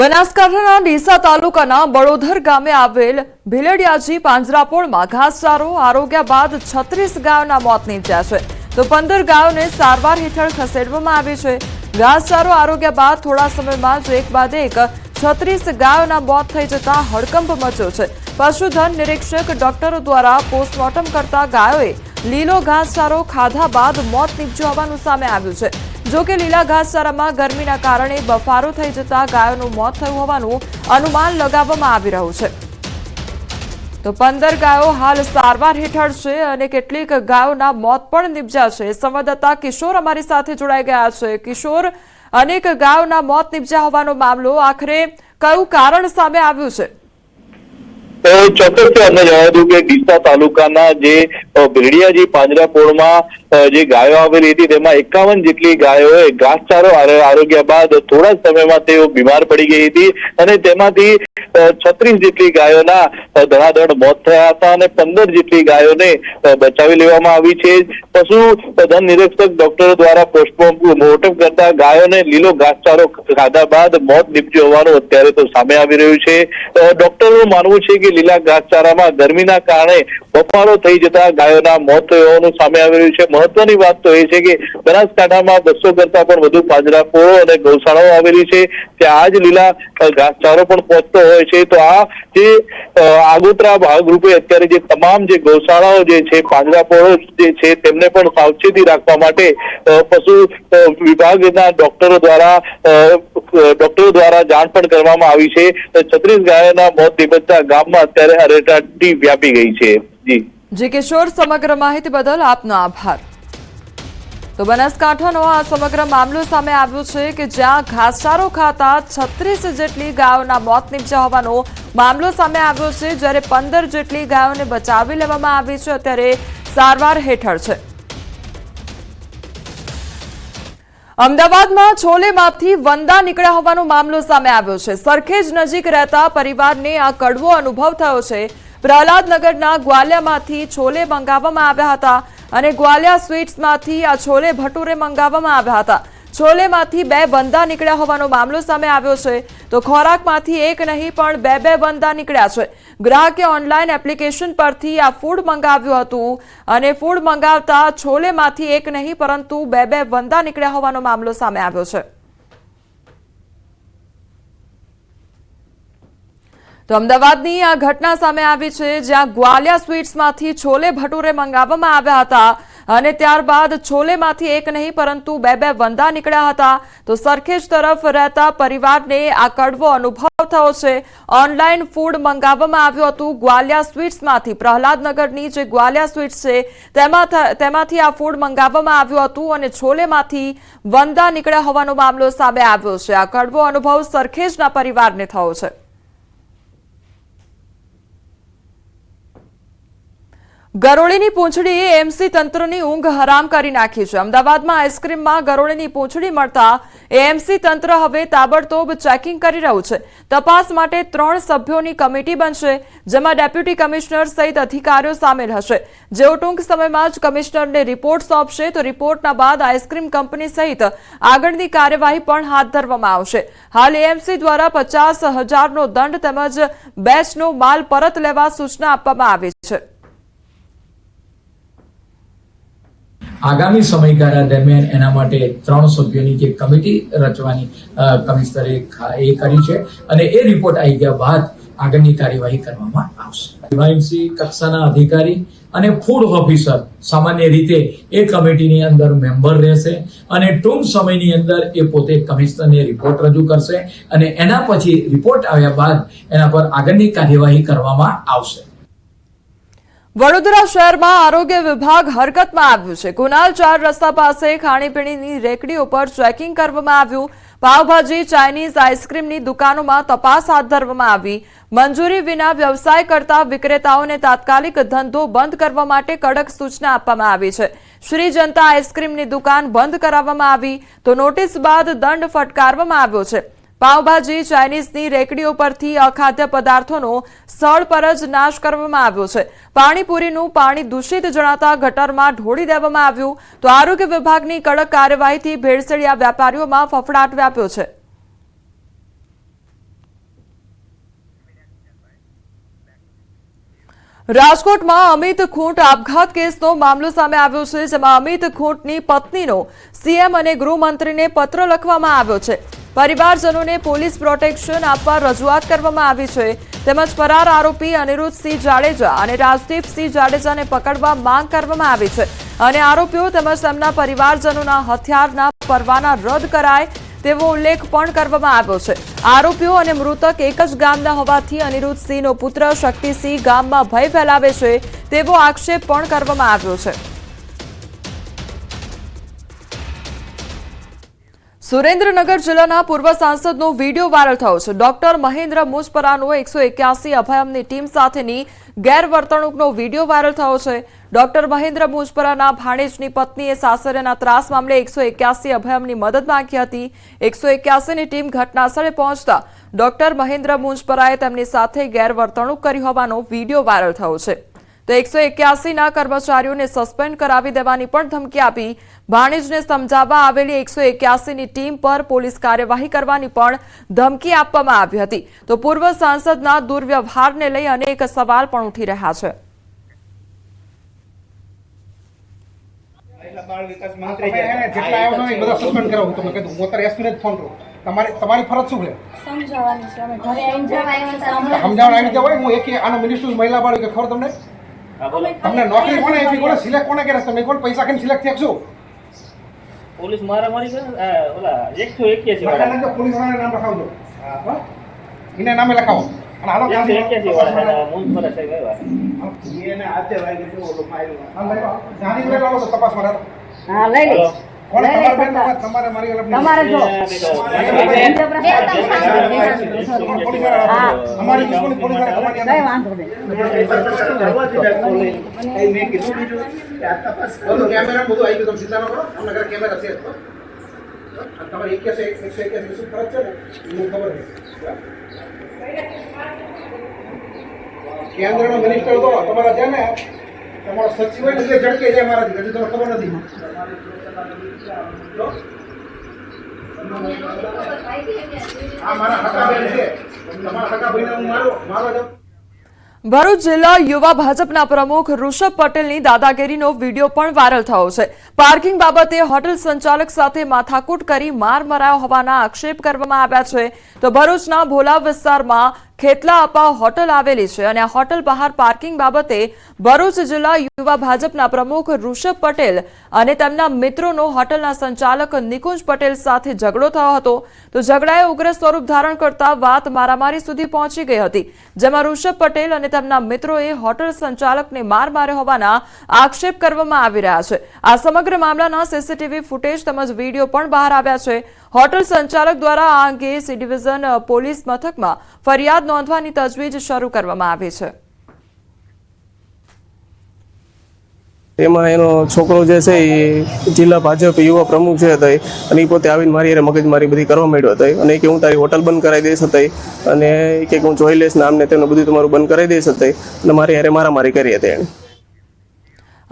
બનાસકાંઠાના ડીસા તાલુકાના બળોધર ગામે આવેલ ભીલડિયાજી પાંજરાપોળમાં ઘાસચારો આરોગ્ય બાદ છત્રીસ ગાયોના મોત નીપજ્યા છે. તો પંદર ગાયોને સારવાર હેઠળ ખસેડવામાં આવી છે. ઘાસચારો આરોગ્ય બાદ થોડા સમયમાં જ એક બાદ એક છત્રીસ ગાયોના મોત થઈ જતા હડકંપ મચ્યો છે. પશુધન નિરીક્ષક ડોક્ટરો દ્વારા પોસ્ટમોર્ટમ કરતા ગાયોએ લીલો ઘાસચારો ખાધા બાદ મોત નીપજ્યું હોવાનું સામે આવ્યું છે. જો કે લીલા ઘાસચારામાં ગરમીના કારણે બફારો થઈ જતા ગાયોનું મોત થયું હોવાનું અનુમાન લગાવવામાં આવી રહ્યું છે. તો પંદર ગાયો હાલ સારવાર હેઠળ છે અને કેટલીક ગાયોના મોત પણ નિપજ્યા છે. સંવાદદાતા કિશોર અમારી સાથે જોડાઈ ગયા છે. કિશોર અનેક ગાયોના મોત નિપજ્યા હોવાનો મામલો આખરે કયું કારણ સામે આવ્યું છે? ચોક્કસ અમને જણાવ્યું કે ડીસા તાલુકાના જે અ, પાંજરાપોળમાં જે ગાયો આવેલી હતી, તેમાં એકાવન જેટલી ગાયોએ ઘાસચારો આરો- આરોગ્ય બાદ થોડા સમયમાં તેઓ બીમાર પડી ગઈ હતી અને તેમાંથી છત્રીસ જેટલી ગાયોના ધડાધડ મોત થયા હતા અને પંદર જેટલી ગાયોને બચાવી લેવામાં આવી છે. પશુ ધન નિરીક્ષક ડોક્ટરો દ્વારા પોસ્ટમોર્ટમ કરતા ગાયોને લીલો ઘાસચારો ખાધા બાદ મોત નીપજ્યું હોવાનું અત્યારે તો સામે આવી રહ્યું છે. ડોક્ટરનું માનવું છે કે લીલા ઘાસચારામાં ગરમીના કારણે બફારો થઈ જતા ગાયોના મોત થયું હોવાનું સામે આવી રહ્યું છે. મહત્વની વાત તો એ છે કે બનાસકાંઠામાં બસો કરતા પણ વધુ પાંજરાપોળો અને ગૌશાળાઓ આવેલી છે. ત્યાં જ લીલા ઘાસચારો પણ પહોંચતો હોય છે. તો આ જે આગોતરા ભાગરૂપે અત્યારે જે તમામ જે ગૌશાળાઓ જે છે પાંજરાપોળો જે છે, તેમને પણ સાવચેતી રાખવા માટે પશુ વિભાગના ડોક્ટરો દ્વારા ડોક્ટરો દ્વારા જાણ પણ કરવામાં આવી છે. છત્રીસ ગાયોના મોત નિપજતા ગામમાં અત્યારે અરેટાટી વ્યાપી ગઈ છે. જી. જી કિશોર, સમગ્ર માહિતી બદલ આપનો આભાર. તો બનાસકાંઠાનો આ સમગ્ર મામલો સામે આવ્યો છે કે જ્યાં ઘાસચારો ખાતા છત્રીસ જેટલી ગાયોના મોત નીપજ્યા હોવાનો મામલો સામે આવ્યો છે. જ્યારે પંદર જેટલી ગાયોને બચાવી લેવામાં આવી છે, અત્યારે સારવાર હેઠળ છે. અમદાવાદમાં છોલેમાંથી વંદા નીકળ્યા હોવાનો મામલો સામે આવ્યો છે. સરખેજ નજીક રહેતા પરિવારને આ કડવો અનુભવ થયો છે. પ્રહલાદનગરના ગ્વાલિયામાંથી છોલે મંગાવવામાં આવ્યા હતા. અને ગ્વાલિયા સ્વીટ્સમાંથી આ છોલે ભટુરે મંગાવવામાં આવ્યા હતા. છોલેમાંથી બે વંદા નીકળ્યા હોવાનો મામલો સામે આવ્યો છે. તો ખોરાકમાંથી એક નહીં, પણ બે બે વંદા નીકળ્યા છે. ગ્રાહકે ઓનલાઈન એપ્લિકેશન પરથી આ ફૂડ મંગાવ્યું હતું અને ફૂડ મંગાવતા છોલેમાંથી એક નહીં, પરંતુ બે બે વંદા નીકળ્યા હોવાનો મામલો સામે આવ્યો છે. તો અમદાવાદની આ ઘટના સામે આવી છે, જ્યાં ગ્વાલિયા સ્વીટ્સમાંથી છોલે ભટુરે મંગાવવામાં આવ્યા હતા અને ત્યારબાદ છોલેમાંથી એક નહીં, પરંતુ બે બે વંદા નીકળ્યા હતા. તો સરખેજ તરફ રહેતા પરિવારને આ કડવો અનુભવ થયો છે. ઓનલાઈન ફૂડ મંગાવવામાં આવ્યું હતું ગ્વાલિયા સ્વીટ્સમાંથી. પ્રહલાદનગરની જે ગ્વાલિયા સ્વીટ્સ છે, તેમાં તેમાંથી આ ફૂડ મંગાવવામાં આવ્યું હતું અને છોલેમાંથી વંદા નીકળ્યા હોવાનો મામલો સામે આવ્યો છે. આ કડવો અનુભવ સરખેજના પરિવારને થયો છે. ગરોળીની પૂંછડીએ એમસી તંત્રની ઊંઘ હરામ કરી નાખી છે. અમદાવાદમાં આઈસ્ક્રીમમાં ગરોળીની પૂંછડી મળતા એએમસી તંત્ર હવે તાબડતોબ ચેકિંગ કરી રહ્યું છે. તપાસ માટે ત્રણ સભ્યોની કમિટી બનશે, જેમાં ડેપ્યુટી કમિશનર સહિત અધિકારીઓ સામેલ હશે. જેઓ ટૂંક સમયમાં જ કમિશનરને રિપોર્ટ સોંપશે, તો રિપોર્ટના બાદ આઈસ્ક્રીમ કંપની સહિત આગળની કાર્યવાહી પણ હાથ ધરવામાં આવશે. હાલ એએમસી દ્વારા પચાસ હજારનો દંડ તેમજ બેચનો માલ પરત લેવા સૂચના આપવામાં આવી છે. આગામી સમયગાળા દરમિયાન એના માટે ત્રણ સભ્યોની જે કમિટી રચવાની કમિશનરે એ કરી છે અને એ રિપોર્ટ આવી ગયા બાદ આગળની કાર્યવાહી કરવામાં આવશે. ડીવાયસી કક્ષાના અધિકારી અને ફૂડ ઓફિસર સામાન્ય રીતે એ કમિટીની અંદર મેમ્બર રહેશે અને ટૂંક સમયની અંદર એ પોતે કમિશનરને રિપોર્ટ રજૂ કરશે અને એના પછી રિપોર્ટ આવ્યા બાદ એના પર આગળની કાર્યવાહી કરવામાં આવશે. વડોદરા શહેરમાં આરોગ્ય વિભાગ હરકતમાં આવ્યું છે. કુનાલ ચાર રસ્તા પાસે ખાણીપીણીની રેકડીઓ પર ચેકિંગ કરવામાં આવ્યું. પાવભાજી, ચાઇનીઝ આઈસ્ક્રીમની દુકાનોમાં તપાસ હાથ ધરવામાં આવી. મંજૂરી વિના વ્યવસાય કરતા વિક્રેતાઓને તાત્કાલિક ધંધો બંધ કરવા માટે કડક સૂચના આપવામાં આવી છે. શ્રી જનતા આઈસ્ક્રીમની દુકાન બંધ કરાવવામાં આવી. તો નોટિસ બાદ દંડ ફટકારવામાં આવ્યો છે. પાવભાજી, ચાઇનીઝની રેકડીઓ પરથી અખાદ્ય પદાર્થોનો સ્થળ પર જ નાશ કરવામાં આવ્યો છે. પાણીપુરીનું પાણી દૂષિત જણાતા ગટરમાં ઢોળી દેવામાં આવ્યું. તો આરોગ્ય વિભાગની કડક કાર્યવાહીથી ભેળસેળિયા વેપારીઓમાં ફફડાટ વ્યાપ્યો છે. રાજકોટમાં અમિત ખૂંટ આપઘાત કેસનો મામલો સામે આવ્યો છે, જેમાં અમિત ખૂંટની પત્નીનો સીએમ અને ગૃહમંત્રીને પત્ર લખવામાં આવ્યો છે. પરિવારજનોને પોલીસ પ્રોટેક્શન આપવા રજૂઆત કરવામાં આવી છે. તેમજ ફરાર આરોપી અનિરુદ્ધસિંહ જાડેજા અને રાજદીપસિંહ જાડેજાને પકડવા માંગ કરવામાં આવી છે. અને આરોપીઓ તેમજ તેમના પરિવારજનોના હથિયારના પરવાના રદ કરાય તેવો ઉલ્લેખ પણ કરવામાં આવ્યો છે. આરોપીઓ અને મૃતક એક જ ગામના હોવાથી અનિરુદ્ધસિંહનો પુત્ર શક્તિસિંહ ગામમાં ભય ફેલાવે છે તેવો આક્ષેપ પણ કરવામાં આવ્યો છે. સુરેન્દ્રનગર જિલ્લાના પૂર્વ સાંસદનો વીડિયો વાયરલ થયો છે. ડોક્ટર મહેન્દ્ર મુજપરાનો એકસો એક્યાસી અભયમની ટીમ સાથેની ગેરવર્તણૂકનો વીડિયો વાયરલ થયો છે. ડોક્ટર મહેન્દ્ર મુંજપરાના ભાણેજની પત્નીએ સાસરેના ત્રાસ મામલે એકસો એક્યાસી અભયમની મદદ માંગી હતી. એકસો એક્યાસીની ટીમ ઘટનાસ્થળે પહોંચતા ડોક્ટર મહેન્દ્ર મુંજપરાએ તેમની સાથે ગેરવર્તણૂક કરી હોવાનો વીડિયો વાયરલ થયો છે. તો એકસો એક્યાસીના કર્મચારીઓને સસ્પેન્ડ કરાવી દેવાની પણ ધમકી આપી. ભાણેજને સમજાવવા આવેલી એકસો એક્યાસીની ટીમ પર પોલીસ કાર્યવાહી કરવાની પણ ધમકી આપવામાં આવી હતી. તો પૂર્વ સાંસદના દુર્વ્યવહારને લઈ અનેક સવાલ પણ ઉઠી રહ્યા છે. તમારી તમારી ફરજ શું છે? સમજાવવાની છે. અમે ઘરે સમજાવવા આવી હોય હું એક આનો મિનિસ્ટર મહિલા બાળ કે ખબર તમને? તમને નોકરી કોને આપી? કોને સિલેક્ટ કોને કરે છે? તમે કોણ? પૈસા કેમ સિલેક્ટ થયા છો? પોલીસ મારામારી કરે ઓલા એકસો એક્યાસી લખાણ વાળા. પોલીસ વાળાના નામ લખાવજો. હા? એને નામે લખાવો. અને હાલો એકસો એક્યાસી વાળા ગાંધી- છે મુંજપરા એને હાથે વાગી ગયો, ઓલો માર્યો. હા, લઈ તો તપાસ મારા હા લઈ લે તમારે બેન મારી અલગ જો કઈ વાંધો નહીં. તમારે એક્યાસી એકસો એક્યાસી શું ફરજ છે ને ખબર છે કેન્દ્રનો મિનિસ્ટર તો તમારા છે ને તમારો સચિવ એટલે ઝડકે જાય મારાથી હજુ તમને ખબર નથી ભરૂચ જિલ્લા યુવા ભાજપના પ્રમુખ ઋષભ પટેલની દાદાગીરીનો વીડિયો પણ વાયરલ થયો છે. પાર્કિંગ બાબતે હોટલ સંચાલક સાથે માથાકૂટ કરી માર મરાયો હોવાના આક્ષેપ કરવામાં આવ્યા છે. તો ભરૂચના ભોલા વિસ્તારમાં ખેતલા અપા હોટલ આવેલી છે અને આ હોટલ બહાર પાર્કિંગ બાબતે ભરૂચ જિલ્લા યુવા ભાજપના પ્રમુખ ઋષભ પટેલ અને તેમના મિત્રોનો હોટલના સંચાલક નિકુંજ પટેલ સાથે ઝઘડો થયો હતો. તો ઝઘડાએ ઉગ્ર સ્વરૂપ ધારણ કરતા વાત મારામારી સુધી પહોંચી ગઈ હતી. જેમાં ઋષભ પટેલ અને તેમના મિત્રોએ હોટલ સંચાલકને માર માર્યો હોવાના આક્ષેપ કરવામાં આવી રહ્યા છે. આ સમગ્ર મામલાના સીસીટીવી ફૂટેજ તેમજ વીડિયો પણ બહાર આવ્યા છે. હોટલ સંચાલક દ્વારા આ અંગે સી ડિવિઝન પોલીસ મથકમાં ફરિયાદ નોંધવાની તજવીજ શરૂ કરવામાં આવી છે. એમાં એનો છોકરો જે છે એ જિલ્લા ભાજપ યુવા પ્રમુખ છે હતો અને એ પોતે આવીને મારી હારે મગજમારી બધી કરવા માંડ્યો હતો અને કે હું તારી હોટલ બંધ કરાવી દઈશ હતી અને કે હું જોઈ લઈશ ને આમને તેનું બધું તમારું બંધ કરાવી દઈશ હતી અને મારી હારે મારામારી કરી હતી એણે.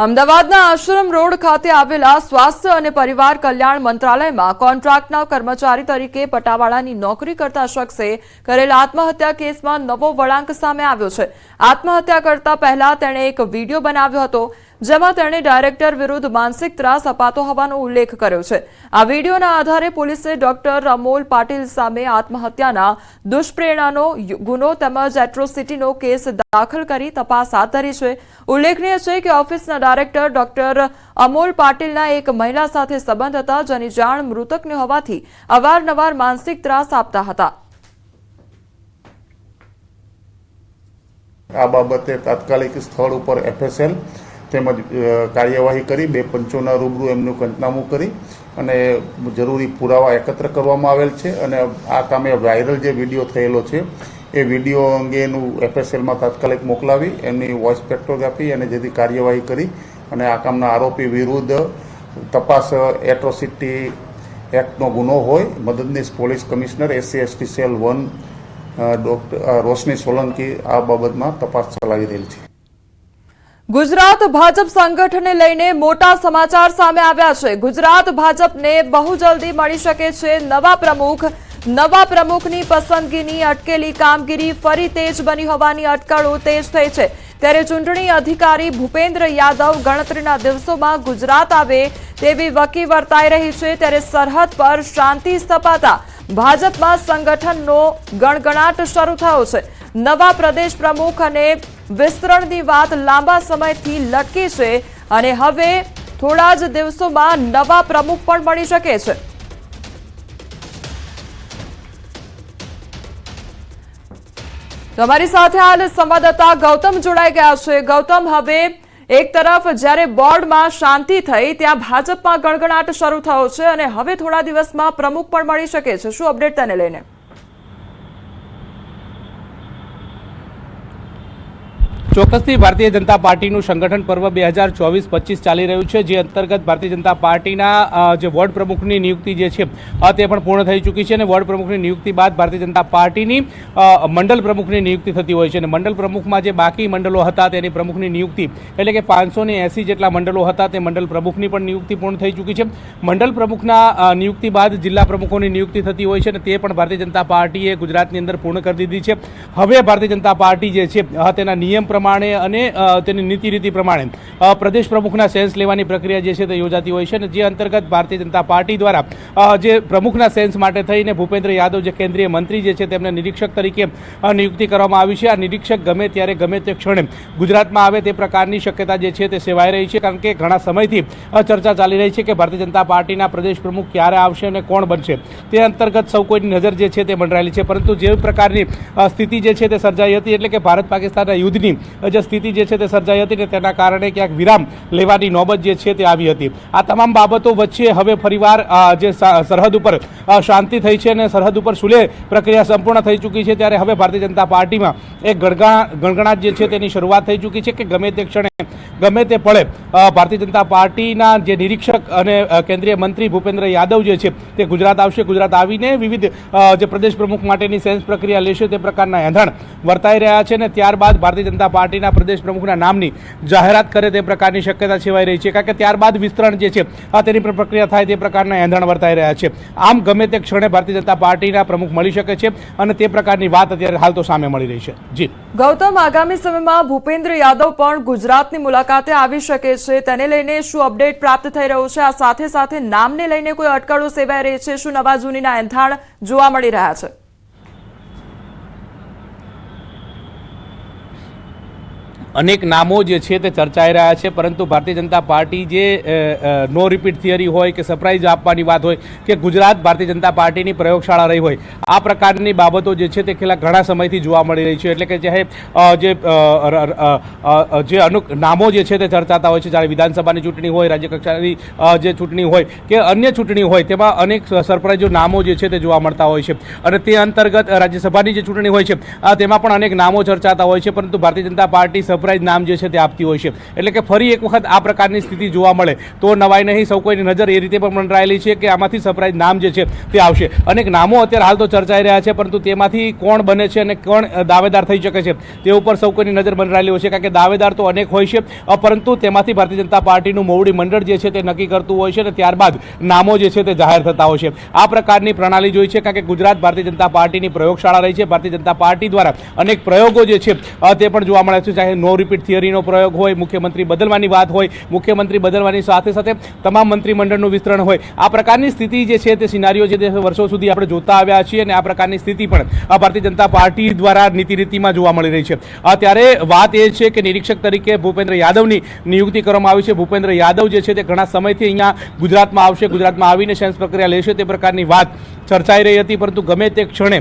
અમદાવાદના આશ્રમ રોડ ખાતે આવેલા સ્વાસ્થ્ય અને પરિવાર કલ્યાણ મંત્રાલયમાં કોન્ટ્રાક્ટના કર્મચારી તરીકે પટાવાળાની નોકરી કરતા શખ્સે કરેલ આત્મહત્યા કેસમાં નવો વળાંક સામે આવ્યો છે. આત્મહત્યા કરતા પહેલા તેણે એક વીડિયો બનાવ્યો હતો. જેમાં તેણે ડાયરેક્ટર વિરુદ્ધ માનસિક ત્રાસ અપાતો હોવાનો ઉલ્લેખ કર્યો છે. આ વિડીયોના આધારે પોલીસે ડોક્ટર અમોલ પાટીલ સામે આત્મહત્યાના દુષ્પ્રેરણાનો ગુનો તેમજ એટ્રોસિટીનો કેસ દાખલ કરી તપાસ હાથ ધરી છે. ઉલ્લેખનીય છે કે ઓફિસના ડાયરેક્ટર ડોક્ટર અમોલ પાટીલના એક મહિલા સાથે સંબંધ હતા, જેની જાણ મૃતકને હોવાથી અવારનવાર માનસિક ત્રાસ આપતા હતા. આ બાબતે તાત્કાલિક સ્થળ ઉપર એફએસએલ તેમજ કાર્યવાહી કરી, બે પંચોના રૂબરૂ એમનું કંચનામું કરી અને જરૂરી પુરાવા એકત્ર કરવામાં આવેલ છે અને આ કામે વાયરલ જે વીડિયો થયેલો છે, એ વીડિયો અંગેનું એફએસએલમાં તાત્કાલિક મોકલાવી, એમની વોઇસ સ્પેક્ટ્રોગ્રાફી અને જેથી કાર્યવાહી કરી અને આ કામના આરોપી વિરુદ્ધ તપાસ એટ્રોસિટી એક્ટનો ગુનો હોય, મદદનીશ police commissioner, SC, ST cell one doctor Roshni Solanki આ બાબતમાં તપાસ ચલાવી રહેલ છે. ગુજરાત ભાજપ સંગઠનને લઈને મોટા સમાચાર સામે આવ્યા છે. ગુજરાત ભાજપને બહુ જલ્દી મળી શકે છે નવા પ્રમુખ. નવા પ્રમુખની પસંદગીની અટકેલી કામગીરી ફરી તેજ બની હોવાની અટકળો તેજ થઈ છે. ત્યારે ચૂંટણી અધિકારી ભૂપેન્દ્ર યાદવ ગણતરીના દિવસોમાં ગુજરાત આવે તેવી વકી વર્તાઈ રહી છે. ત્યારે સરહદ પર શાંતિ સ્થપાતા ભાજપમાં સંગઠનનો ગણગણાટ શરૂ થયો છે. નવા પ્રદેશ પ્રમુખ અને વિસ્તરણની વાત લાંબા સમયથી લટકી છે અને હવે થોડા જ દિવસોમાં નવા પ્રમુખ પણ મળી શકે છે. તમારી સાથે હાલ સંવાદદાતા ગૌતમ જોડાઈ ગયા છે. ગૌતમ, હવે એક તરફ જ્યારે બોર્ડમાં શાંતિ થઈ, ત્યાં ભાજપમાં ગણગણાટ શરૂ થયો છે અને હવે થોડા દિવસમાં પ્રમુખ પણ મળી શકે છે. શું અપડેટ તેને લઈને? ચોક્કસથી ભારતીય જનતા પાર્ટીનું સંગઠન પર્વ બે હજાર ચોવીસ પચીસ ચાલી રહ્યું છે, જે અંતર્ગત ભારતીય જનતા પાર્ટીના જે વોર્ડ પ્રમુખની નિયુક્તિ જે છે તે પણ પૂર્ણ થઈ ચૂકી છે અને વોર્ડ પ્રમુખની નિયુક્તિ બાદ ભારતીય જનતા પાર્ટીની મંડલ પ્રમુખની નિયુક્તિ થતી હોય છે અને મંડળ પ્રમુખમાં જે બાકી મંડળો હતા તેની પ્રમુખની નિયુક્તિ, એટલે કે પાંચસો એંસી જેટલા મંડળો હતા તે મંડળ પ્રમુખની પણ નિયુક્તિ પૂર્ણ થઈ ચૂકી છે. મંડળ પ્રમુખના નિયુક્તિ બાદ જિલ્લા પ્રમુખોની નિયુક્તિ થતી હોય છે અને તે પણ ભારતીય જનતા પાર્ટીએ ગુજરાતની અંદર પૂર્ણ કરી દીધી છે. હવે ભારતીય જનતા પાર્ટી જે છે તેના નિયમ પ્રમાણે અને તેની નીતિ રીતિ પ્રમાણે પ્રદેશ પ્રમુખના સેન્સ લેવાની પ્રક્રિયા જે છે તે યોજાતી હોય છે અને જે અંતર્ગત ભારતીય જનતા પાર્ટી દ્વારા જે પ્રમુખના સેન્સ માટે થઈને ભૂપેન્દ્ર યાદવ જે કેન્દ્રીય મંત્રી જે છે તેમને નિરીક્ષક તરીકે નિયુક્તિ કરવામાં આવી છે. આ નિરીક્ષક ગમે ત્યારે ગમે તે ક્ષણે ગુજરાતમાં આવે તે પ્રકારની શક્યતા જે છે તે સેવાઈ રહી છે, કારણ કે ઘણા સમયથી ચર્ચા ચાલી રહી છે કે ભારતીય જનતા પાર્ટીના પ્રદેશ પ્રમુખ ક્યારે આવશે અને કોણ બનશે. તે અંતર્ગત સૌ કોઈની નજર જે છે તે મંડરાયેલી છે. પરંતુ જે પ્રકારની સ્થિતિ જે છે તે સર્જાઈ હતી એટલે કે ભારત પાકિસ્તાનના યુદ્ધની જે સ્થિતિ જે છે તે સર્જાઈ હતી ને તેના કારણે ક્યાંક વિરામ લેવાની નોબત જે છે તે આવી હતી. આ તમામ બાબતો વચ્ચે હવે ફરીવાર જે સરહદ ઉપર શાંતિ થઈ છે અને સરહદ ઉપર સુલે પ્રક્રિયા સંપૂર્ણ થઈ ચૂકી છે. ત્યારે હવે ભારતીય જનતા પાર્ટીમાં એક ગણગણા ગણગણાટ જે છે તેની શરૂઆત થઈ ચૂકી છે કે ગમે તે ક્ષણે ગમે તે પળે ભારતીય જનતા પાર્ટીના જે નિરીક્ષક અને કેન્દ્રીય મંત્રી ભૂપેન્દ્ર યાદવ જે છે, તે ગુજરાત આવશે. ગુજરાત આવીને વિવિધ જે પ્રદેશ પ્રમુખ માટેની સેન્સ પ્રક્રિયા લેશે, તે પ્રકારના એંધણ વર્તાઈ રહ્યા છે અને ત્યારબાદ ભારતીય જનતા પાર્ટીના પ્રદેશ પ્રમુખના નામની જાહેરાત કરે તે પ્રકારની શક્યતા સેવાઈ રહી છે. કારણ કે ત્યારબાદ વિસ્તરણ જે છે તેની પર પ્રક્રિયા થાય તે પ્રકારના એંધણ વર્તાઈ રહ્યા છે. આમ ગમે તે ક્ષણે ભારતીય જનતા પાર્ટીના પ્રમુખ મળી શકે છે અને તે પ્રકારની વાત અત્યારે હાલ તો સામે મળી રહી છે. જી. ગૌતમ, આગામી સમયમાં ભૂપેન્દ્ર યાદવ પણ ગુજરાતની મુલાકાતે આવી શકે છે. તેને લઈને શું અપડેટ પ્રાપ્ત થઈ રહ્યું છે? આ સાથે સાથે નામને લઈને કોઈ અટકળો સેવાઈ રહી છે? શું નવા જૂનીના એંધાણ જોવા મળી રહ્યા છે? અનેક નામો જે છે તે ચર્ચાઈ રહ્યા છે, પરંતુ ભારતીય જનતા પાર્ટી જે નો રિપીટ થિયરી હોય કે સરપ્રાઇઝ આપવાની વાત હોય કે ગુજરાત ભારતીય જનતા પાર્ટીની પ્રયોગશાળા રહી હોય, આ પ્રકારની બાબતો જે છે તે છેલ્લા ઘણા સમયથી જોવા મળી રહી છે. એટલે કે જે જે જે નામો જે છે તે ચર્ચાતા હોય છે, જ્યારે વિધાનસભાની ચૂંટણી હોય રાજ્ય કક્ષાની જે ચૂંટણી હોય કે અન્ય ચૂંટણી હોય, તેમાં અનેક સરપ્રાઇઝો નામો જે છે તે જોવા મળતા હોય છે. અને તે અંતર્ગત રાજ્યસભાની જે ચૂંટણી હોય છે તેમાં પણ અનેક નામો ચર્ચાતા હોય છે, પરંતુ ભારતીય જનતા પાર્ટી સરપ્રાઇઝ નામ જે છે તે આપતી હોય છે. એટલે કે ફરી એક વખત આ પ્રકારની સ્થિતિ જોવા મળે. તો નવાઈ નહીં, સૌ કોઈની નજર એ રીતે પણ મંડરાયેલી છે કે આમાંથી સરપ્રાઇઝ નામ જે છે તે આવશે. અનેક નામો અત્યારે હાલ તો ચર્ચાઈ રહ્યા છે, પરંતુ તેમાંથી કોણ બને છે અને કોણ દાવેદાર થઈ શકે છે, તે ઉપર સૌ કોઈની નજર મંડરાયેલી હોય છે, કારણ કે દાવેદાર તો અનેક હોય છે. પરંતુ તેમાંથી ભારતીય જનતા પાર્ટીનું મોવડી મંડળ જે છે તે નક્કી કરતું હોય છે અને ત્યારબાદ નામો જે છે તે જાહેર થતા હોય છે. આ પ્રકારની પ્રણાલી જોઈ છે, કારણ કે ગુજરાત ભારતીય જનતા પાર્ટીની પ્રયોગશાળા રહી છે. ભારતીય જનતા પાર્ટી દ્વારા અનેક પ્રયોગો જે છે તે પણ જોવા મળે છે. ચાહે નો રિપીટ થિયરીનો પ્રયોગ હોય, મુખ્યમંત્રી બદલવાની વાત હોય, મુખ્યમંત્રી બદલવાની સાથે સાથે તમામ મંત્રીમંડળનું વિસ્તરણ હોય. આ પ્રકારની સ્થિતિ જે છે તે સિનારીઓ જે વર્ષો સુધી આપણે જોતા આવ્યા છીએ અને આ પ્રકારની સ્થિતિ પણ ભારતીય જનતા પાર્ટી દ્વારા નીતિરીતિમાં જોવા મળી રહી છે. અત્યારે ત્યારે વાત એ છે કે નિરીક્ષક તરીકે ભૂપેન્દ્ર યાદવની નિયુક્તિ કરવામાં આવી છે. ભૂપેન્દ્ર યાદવ જે છે તે ઘણા સમયથી અહીંયા ગુજરાતમાં આવશે, ગુજરાતમાં આવીને સેન્સ પ્રક્રિયા લેશે તે પ્રકારની વાત ચર્ચાઈ રહી હતી, પરંતુ ગમે તે ક્ષણે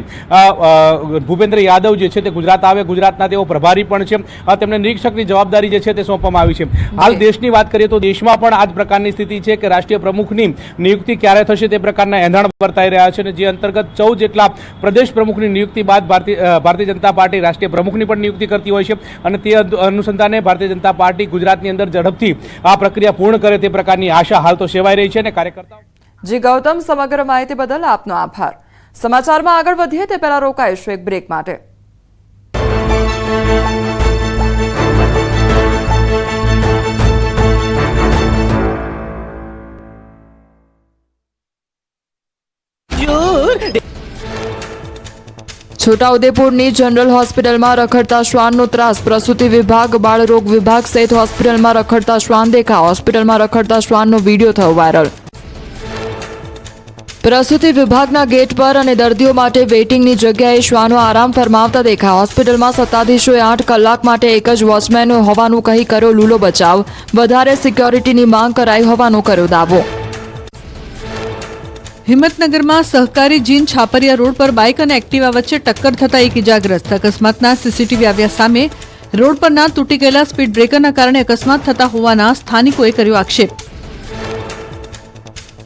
ભૂપેન્દ્ર યાદવ જે છે તે ગુજરાત આવે. ગુજરાતના તેઓ પ્રભારી પણ છે. તેમણે નિરીક્ષકની જવાબદારી જે છે તે સોંપવામાં આવી છે. હાલ દેશની વાત કરીએ તો દેશમાં પણ આ જ પ્રકારની સ્થિતિ છે કે રાષ્ટ્રીય પ્રમુખની નિયુક્તિ ક્યારે થશે તે પ્રકારના એંધાણ વર્તાઈ રહ્યા છે અને જે અંતર્ગત ચૌદ જેટલા પ્રદેશ પ્રમુખની નિયુક્તિ બાદ ભારતીય ભારતીય જનતા પાર્ટી રાષ્ટ્રીય પ્રમુખની પણ નિયુક્તિ કરતી હોય છે અને તે અનુસંધાને ભારતીય જનતા પાર્ટી ગુજરાતની અંદર ઝડપથી આ પ્રક્રિયા પૂર્ણ કરે તે પ્રકારની આશા હાલ તો સેવાઈ રહી છે અને કાર્યકર્તાઓ જી ગૌતમ સમગ્ર માહિતી બદલ આપનો આભાર. સમાચારમાં આગળ વધીએ તે પહેલા રોકાઈશું એક બ્રેક માટે. છોટાઉદેપુરની જનરલ હોસ્પિટલમાં રખડતા શ્વાનનો ત્રાસ. પ્રસૂતિ વિભાગ બાળરોગ વિભાગ સહિત હોસ્પિટલમાં રખડતા શ્વાન દેખા હોસ્પિટલમાં રખડતા શ્વાનનો વીડિયો થયો વાયરલ. પ્રસૂતિ વિભાગના ગેટ પર અને દર્દીઓ માટે વેઇટિંગની જગ્યાએ શ્વાનો આરામ ફરમાવતા દેખા હોસ્પિટલમાં સત્તાધીશોએ આઠ કલાક માટે એક જ વોચમેન હોવાનું કહી કર્યો લૂલો બચાવ. વધારે સિક્યોરિટીની માંગ કરાઈ હોવાનો કર્યો દાવો. હિંમતનગરમાં સહકારી જીન છાપરિયા રોડ પર બાઇક અને એક્ટિવા વચ્ચે ટક્કર થતા એક ઇજાગ્રસ્ત. અકસ્માતના સીસીટીવી આવ્યા સામે રોડ પરના તૂટી ગયેલા સ્પીડ બ્રેકરના કારણે અકસ્માત થતા હોવાના સ્થાનિકોએ કર્યો આક્ષેપ.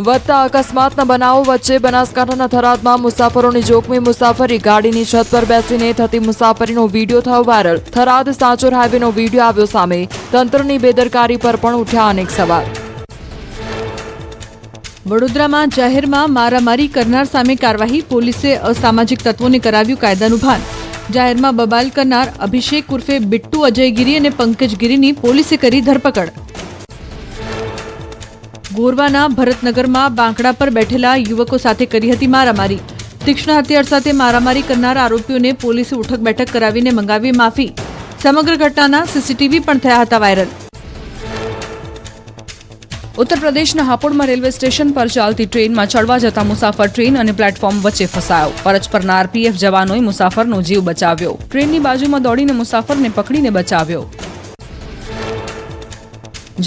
વધતા અકસ્માતના બનાવો વચ્ચે બનાસકાંઠાના થરાદમાં મુસાફરોની જોખમી મુસાફરી, ગાડીની છત પર બેસીને થતી મુસાફરીનો વીડિયો થયો વાયરલ. થરાદ સાંચોર હાઈવેનો વીડિયો આવ્યો સામે. તંત્રની બેદરકારી પર પણ ઉઠ્યા અનેક સવાલ. વડોદરામાં જાહેરમાં મારામારી કરનાર સામે કાર્યવાહી, પોલીસે અસામાજિક તત્વોને કરાવ્યું કાયદાનું ભાન. જાહેરમાં બબાલ કરનાર અભિષેક ઉર્ફે બિટ્ટુ અજયગીરી અને પંકજગીરીની પોલીસે કરી ધરપકડ. ગોરવાના ભરતનગરમાં બાંકડા પર બેઠેલા યુવકો સાથે કરી હતી મારામારી. તીક્ષ્ણ હથિયાર સાથે મારામારી કરનાર આરોપીઓને પોલીસે ઉઠક બેઠક કરાવીને મંગાવી માફી. સમગ્ર ઘટનાના સીસીટીવી પણ થયા હતા વાયરલ. ઉત્તર પ્રદેશના હાપોડમાં રેલવે સ્ટેશન પર ચાલતી ટ્રેનમાં ચડવા જતા મુસાફર ટ્રેન અને પ્લેટફોર્મ વચ્ચે ફસાયો. ફરજ પરના આરપીએફ જવાનોએ મુસાફરનો જીવ બચાવ્યો. ટ્રેનની બાજુમાં દોડીને મુસાફરને પકડીને બચાવ્યો.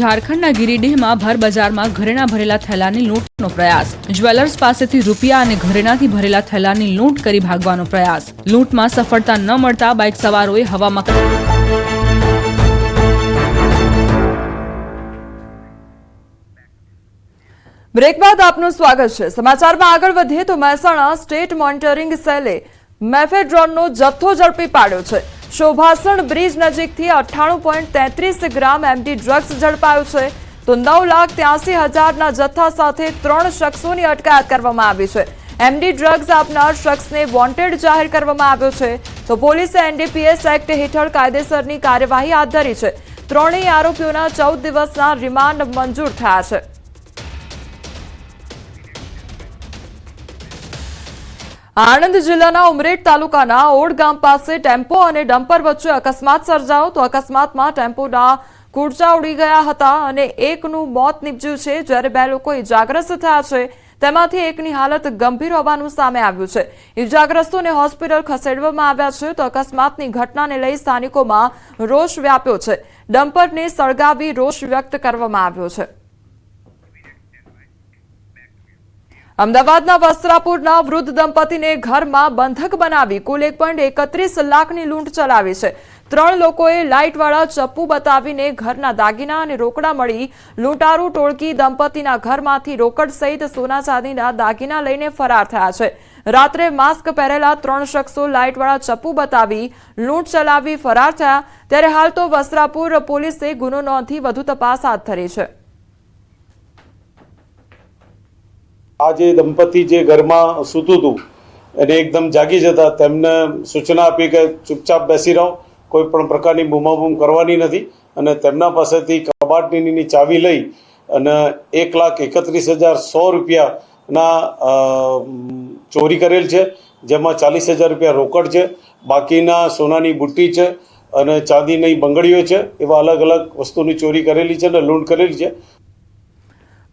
ઝારખંડના ગિરિડીહમાં ભર બજારમાં ઘરેણા ભરેલા થેલાની લૂંટનો પ્રયાસ. જ્વેલર્સ પાસેથી રૂપિયા અને ઘરેણાથી ભરેલા થેલાની લૂંટ કરી ભાગવાનો પ્રયાસ. લૂંટમાં સફળતા ન મળતા બાઇક સવારોએ હવામાં બ્રેક બાદ આપનું સ્વાગત છે. સમાચારમાં આગળ વધીએ તો મહેસાણા સ્ટેટ મોનિટરિંગ સેલે મેફેડ્રોનનો જથ્થો ઝડપી પાડ્યો છે. શોભાસણ બ્રિજ નજીકથી અઠ્ઠાણું પોઈન્ટ તેત્રીસ ગ્રામ એમડી ડ્રગ્સ ઝડપાયો છે. તો નવ લાખ ત્યાસી હજારના જથ્થા સાથે ત્રણ શખ્સોની અટકાયત કરવામાં આવી છે. એમડી ડ્રગ્સ આપનાર શખ્સને વોન્ટેડ જાહેર કરવામાં આવ્યો છે. તો પોલીસે એનડીપીએસ એક્ટ હેઠળ કાયદેસરની કાર્યવાહી હાથ ધરી છે. ત્રણેય આરોપીઓના ચૌદ દિવસના રિમાન્ડ મંજૂર થયા છે. આણંદ જિલ્લાના ઉમરેઠ તાલુકાના ઓડ ગામ પાસે ટેમ્પો અને ડમ્પર વચ્ચે અકસ્માત સર્જાયો તો અકસ્માતમાં ટેમ્પોના કુડચા ઉડી ગયા હતા અને એકનું મોત નીપજ્યું છે. જ્યારે બે લોકો ઇજાગ્રસ્ત થયા છે, તેમાંથી એકની હાલત ગંભીર હોવાનું સામે આવ્યું છે. ઇજાગ્રસ્તોને હોસ્પિટલ ખસેડવામાં આવ્યા છે તો અકસ્માતની ઘટનાને લઈ સ્થાનિકોમાં રોષ વ્યાપ્યો છે. ડમ્પરને સળગાવી રોષ વ્યક્ત કરવામાં આવ્યો છે. અમદાવાદના વસ્ત્રાપુરના વૃદ્ધ દંપતીને ઘરમાં બંધક બનાવી કુલ એક પોઈન્ટ એકત્રીસ લાખની લૂંટ ચલાવી છે. ત્રણ લોકોએ લાઇટવાળા ચપ્પુ બતાવીને ઘરના દાગીના અને રોકડા મળી લૂંટારૂ ટોળકી દંપતીના ઘરમાંથી રોકડ સહિત સોના ચાંદીના દાગીના લઈને ફરાર થયા છે. રાત્રે માસ્ક પહેરેલા ત્રણ શખ્સો લાઇટવાળા ચપ્પુ બતાવી લૂંટ ચલાવી ફરાર થયા. ત્યારે હાલ તો વસ્ત્રાપુર પોલીસે ગુનો નોંધી વધુ તપાસ હાથ ધરી છે. આ જે દંપતી જે ઘરમાં સૂતું હતું, એને એકદમ જાગી જતા તેમને સૂચના આપી કે ચૂપચાપ બેસી રહો, કોઈ પણ પ્રકારની બૂમાબૂમ કરવાની નથી. અને તેમના પાસેથી કબાટની ચાવી લઈ અને એક લાખ એકત્રીસ હજાર સો રૂપિયાના ચોરી કરેલ છે, જેમાં ચાલીસ હજાર રૂપિયા રોકડ છે, બાકીના સોનાની બુટ્ટી છે અને ચાંદીની બંગડીઓ છે, એવા અલગ અલગ વસ્તુની ચોરી કરેલી છે અને લૂંટ કરેલી છે.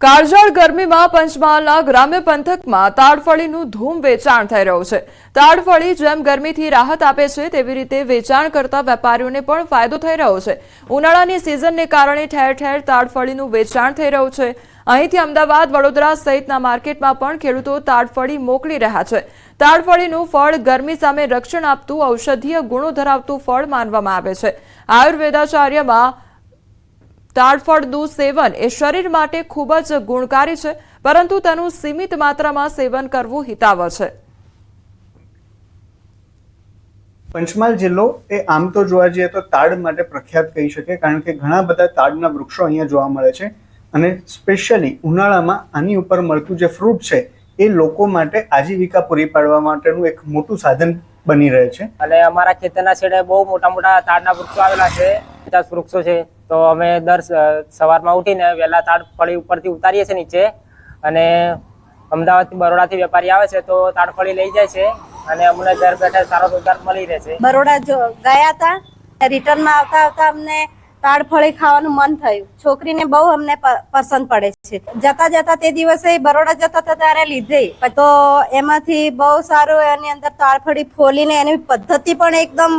કાળઝાળ ગરમીમાં પંચમહાલના ગ્રામ્ય પંથકમાં તાડફળીનું ધૂમ વેચાણ થઈ રહ્યું છે. તાડફળી જેમ ગરમીથી રાહત આપે છે, તેવી રીતે વેચાણ કરતા વેપારીઓને પણ ફાયદો થઈ રહ્યો છે. ઉનાળાની સિઝનને કારણે ઠેર ઠેર તાડફળીનું વેચાણ થઈ રહ્યું છે. અહીંથી અમદાવાદ, વડોદરા સહિતના માર્કેટમાં પણ ખેડૂતો તાડફળી મોકલી રહ્યા છે. તાડફળીનું ફળ ગરમી સામે રક્ષણ આપતું ઔષધીય ગુણો ધરાવતું ફળ માનવામાં આવે છે. આયુર્વેદાચાર્યમાં તાડફળનું સેવન એ શરીર માટે ખૂબ જ ગુણકારી છે, પરંતુ તેનું સીમિત માત્રામાં સેવન કરવું હિતાવહ છે. પંચમહાલ જિલ્લો એ આમ તો જોવા જઈએ તો તાડ માટે પ્રખ્યાત કહી શકે કારણ કે ઘણા બધા તાડના વૃક્ષો અહીંયા જોવા મળે છે અને સ્પેશિયલી ઉનાળામાં આની ઉપર મળતું જે ફ્રૂટ છે એ લોકો માટે આજીવિકા પૂરી પાડવા માટેનું એક મોટું સાધન બની રહે છે. અને અમારા ખેતરના છેડે બહુ મોટા મોટા તાડના વૃક્ષો આવેલા છે પચાસ વૃક્ષો છે. તો અમે દર સવારમાં ઉઠીને વહેલા તાડ ફળી ઉપરથી ઉતારીએ છીએ નીચે. અને અમદાવાદથી બરોડાથી વેપારી આવે છે તો તાડફળી લઈ જાય છે અને અમને ઘર બેઠા સારો રોજગાર મળી રહેશે બરોડા ગયા હતા. રિટર્નમાં આવતા આવતા અમને તાડફળી ખાવાનું મન થયું. છોકરીને બહુ અમને પસંદ પડે છે. જતા જતા તે દિવસે બરોડા જતા હતા ત્યારે લીધે. તો એમાંથી બહુ સારું એની અંદર તાડફળી ફોલીને એની પદ્ધતિ પણ એકદમ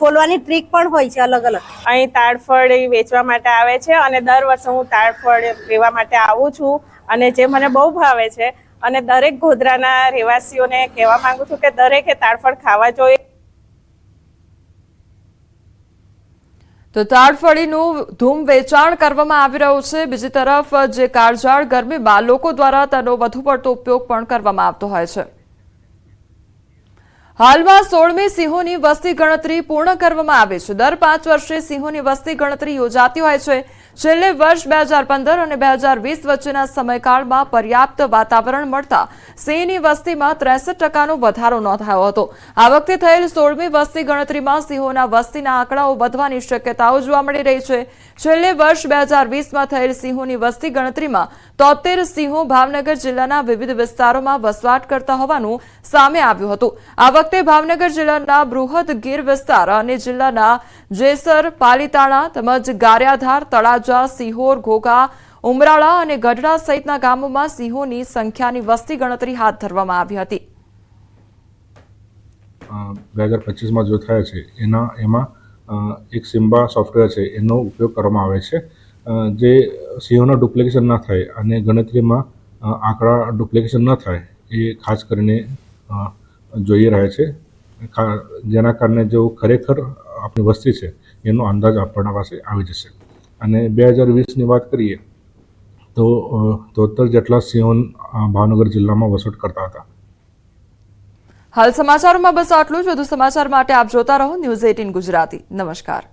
ફોલવાની ટ્રીક પણ હોય છે અલગ અલગ. અહીં તાડફળ વેચવા માટે આવે છે અને દર વર્ષે હું તાડફળ લેવા માટે આવું છું અને જે મને બહુ ભાવે છે અને દરેક ગોધરાના રહેવાસીઓને કહેવા માંગુ છું કે દરેકે તાડફળ ખાવા જોઈએ. તો તાડફળીનું ધૂમ વેચાણ કરવામાં આવી રહ્યું છે. બીજી તરફ, જે કાળઝાળ ગરમીમાં લોકો દ્વારા તેનો વધુ પડતો ઉપયોગ પણ કરવામાં આવતો હોય છે. હાલમાં સોળમી સિંહોની વસ્તી ગણતરી પૂર્ણ કરવામાં આવી છે. દર પાંચ વર્ષે સિંહોની વસ્તી ગણતરી યોજાતી હોય છે. છેલ્લે વર્ષ બે હજાર પંદર અને બે હજાર વીસ વચ્ચેના સમયકાળમાં પર્યાપ્ત વાતાવરણ મળતા સિંહની વસ્તીમાં ત્રેસઠ ટકાનો વધારો નોંધાયો હતો. આ વખતે થયેલ સોળમી વસ્તી ગણતરીમાં સિંહોના વસ્તીના આંકડાઓ વધવાની શક્યતાઓ જોવા મળી રહી છે. છેલ્લે વર્ષ બે હજાર વીસમાં થયેલ સિંહોની વસ્તી ગણતરીમાં તોતેર સિંહો ભાવનગર જિલ્લાના વિવિધ વિસ્તારોમાં વસવાટ કરતા હોવાનું સામે આવ્યું હતું. આ વખતે ભાવનગર જિલ્લાના બૃહદ ગીર વિસ્તાર અને જિલ્લાના જેસર, પાલીતાણા તેમજ ગારિયાધાર, તળાજા સિહોર, ઘોઘા, ઉમરાળા અને ગઢડા સહિતના ગામોમાં સિંહોની સંખ્યાની વસ્તી ગણતરી હાથ ધરવામાં આવી હતી. બે હજાર પચીસમાં જો થયા છે, એના, એમાં એક સિમ્બા સોફ્ટવેર છે, એનો ઉપયોગ કરવામાં આવે છે. જે સિંહોનો ડુપ્લિકેશન ના થાય અને ગણતરીમાં આંકડા ડુપ્લિકેશન ન થાય, એ ખાસ કરીને જોઈએ રહે છે. જેના કારણે જો ખરેખર આપણી વસ્તી છે, એનો અંદાજ આપણા પાસે આવી જશે. અને બે હજાર વીસની વાત કરીએ તો તોતેર જેટલા સિંહોન ભાવનગર જિલ્લામાં વસૂટ કરતા હતા. હાલ સમાચારોમાં બસ આટલું જ. વધુ સમાચાર માટે આપ જોતા રહો ન્યૂઝ એટીન ગુજરાતી. નમસ્કાર.